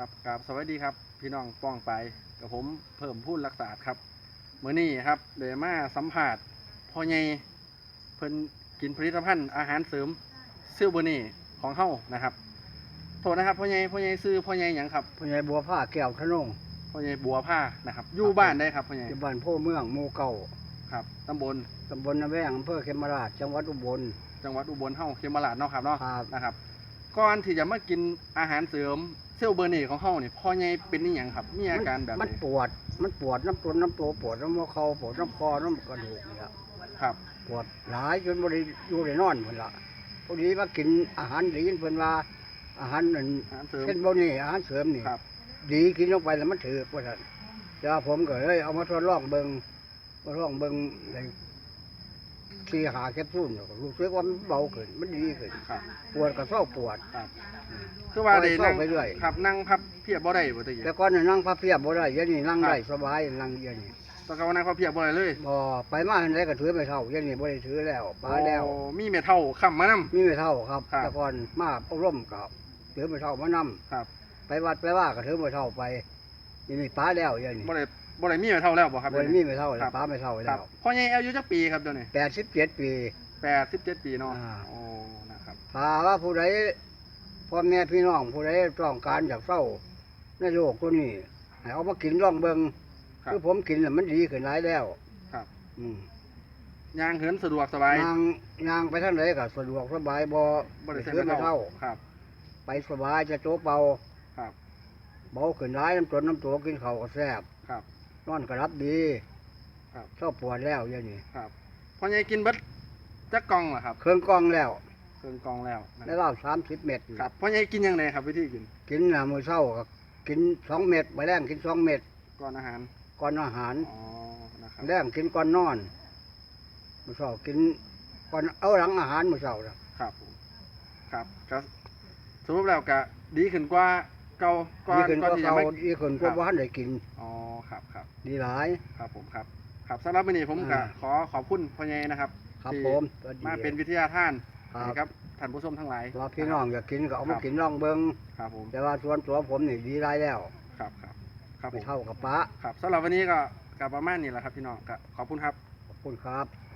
ครับกราบสวัสดีครับ พี่น้องป้องไปกับผมเพิ่มพูดรักษาครับเมื่อนี้ครับเดมาสัมผัสพ่อใหญ่เพิ่นกินผลิตภัณฑ์อาหารเสริมซิลเบอร์นี่ของเฮานะครับ โทษนะครับพ่อใหญ่พ่อใหญ่ซื้อพ่อใหญ่หยังครับพ่อใหญ่บัวผ้าแก้วทะนงพ่อใหญ่บัวผ้านะครับอยู่บ้านได้ครับพ่อใหญ่ที่บ้านโพเมืองหมู่เก่าครับตำบลตำบลนาแวงอำเภอเขมราชจังหวัดอุบลจังหวัดอุบลเฮาเขมราชเนาะครับเนาะครับ นะครับ ก่อนที่จะมากินอาหารเสริมซิลเบอร์นี่ของเฮานี่พ่อใหญ่เป็นนี่หยังครับ มีอาการแบบมันไหนปวด มันปวดน้ำตัวน้ำตัวปวดน้ำหัวเข่าปวดน้ำคอน้ำกระดูกเนี่ยครับ ปวดหลายจนบริอยู่ได้นอนเพิ่นละพอดีมากินอาหารดีเพิ่นว่าอาหารนั่นอาหารเสริม เช่นบ่นี่อาหารเสริมนี่ครับ ดีกินลงไปแล้วมันถือกว่าท่านเจ้าผมก็เลยเอามาทดลองเบิ่งมาทดลองเบิ่งเลย สี่หาแคปซูลก็รู้สึกว่ามันเบาขึ้นมันดีขึ้นครับ ปวดก็เศร้าปวด ครับ คือว่าได้นั่งไปเรื่อย ครับนั่งพับเพียบบ่ได้บ่ตะกี้แต่ก่อนน่ะนั่งพับเพียบบ่ได้เดี๋ยวนี้นั่งครับได้สบายนั่งเดี๋ยวนี้แตะเกานั่งพับเพียบบ่ได้เลยบ่ไปมาอันใดก็ถือไม่เท่าเดี๋ยวนี้บ่ได้ถือแล้วปาแล้ว โอ้มีเมทัลค้ำมานำมีไม่เท่าครับ ครับ แต่ก่อนมาอบรมกับถือไม่เท่ามานํครับ ไปวัดไปว่าก็ถือไม่เท่าไปนี่นี่ปาแล้วเดี๋ยวนี้บ่ได้ บ่ได้มีเมทัลแล้วบ่ครับบ่ได้มีไม่เท่าแล้ครัวบปาไม่เท่าครัแล้บวพ่อใหญ่อายุจักปีครับเดี๋ยวนี้87ปี87ปีเนาะอ่า โอ้นะครับถ้าว่าผู้ใดพ่อแม่พี่น้องผู้ใดต้องการอยากเศร้าในโลกตัวนี้ให้เอามากินลองเบิ่งครับ คือผมกินน่ะมันดีขึ้นหลายแล้วครับ อืมย่างเหินสะดวกสบายยางยางไปทางไหนก็สะดวกสบายบ่บ่ได้ใช้ถือเมไม่ทัลเท่าครับ ไปสบายจะโจเบาครับ เบาขึ้นร้ายน้ำตัวน้ำตัวกินข้าวก็แซ่บครับ นอนก็รับดีครับ ชอบปวดแล้วอย่างนี้ครับพ่อใหญ่กินเบิดจักกล่องเหรอครับ เครื่องกรองแล้วเครื่องกล่องแล้วนะได้รอบสามสิบเม็ดครับพ่อใหญ่กินยังไงครับวิธีกิน กินน่ะมื้อเช้าก็กินสองเม็ดไปแรงกินสองเม็ดก่อนอาหารก่อนอาหารอ๋อนะครับแรงกินก่อนนอนมื้อเช้ากินก่อนเอาหลังอาหารมื้อเช้าน่ะครับผมครับก็สรุปแล้วก็ดีขึ้นกว่า เก่าก่อดีนขึ้นกก่อนว่าที่จะเก่าไม่ ดีขึ้นกว่าบ่ทันได้กิน อ๋อครับครับดีหลาย ครับผมครับ ครับสำหรับวันนี้ผมก็อ่า ขอขอบคุณพ่อใหญ่นะครับ ครับที่ ผมสวัสดีมาเป็นวิทยาทานครับให้ครับท่านผู้ชมทั้งหลายว่าพี่น้องอยากกินก็เอาคมารับกินลองเบิ่งครับผมแต่ว่าส่วนตัวผมนี่ดีหลายแล้วครับครับครับผไม่มเท่ากับป้าครับสำหรับวันนี้ก็กับประมาณนี้แหละครับพี่น้องก็ขอบคุณครับ ขอบคุณครับ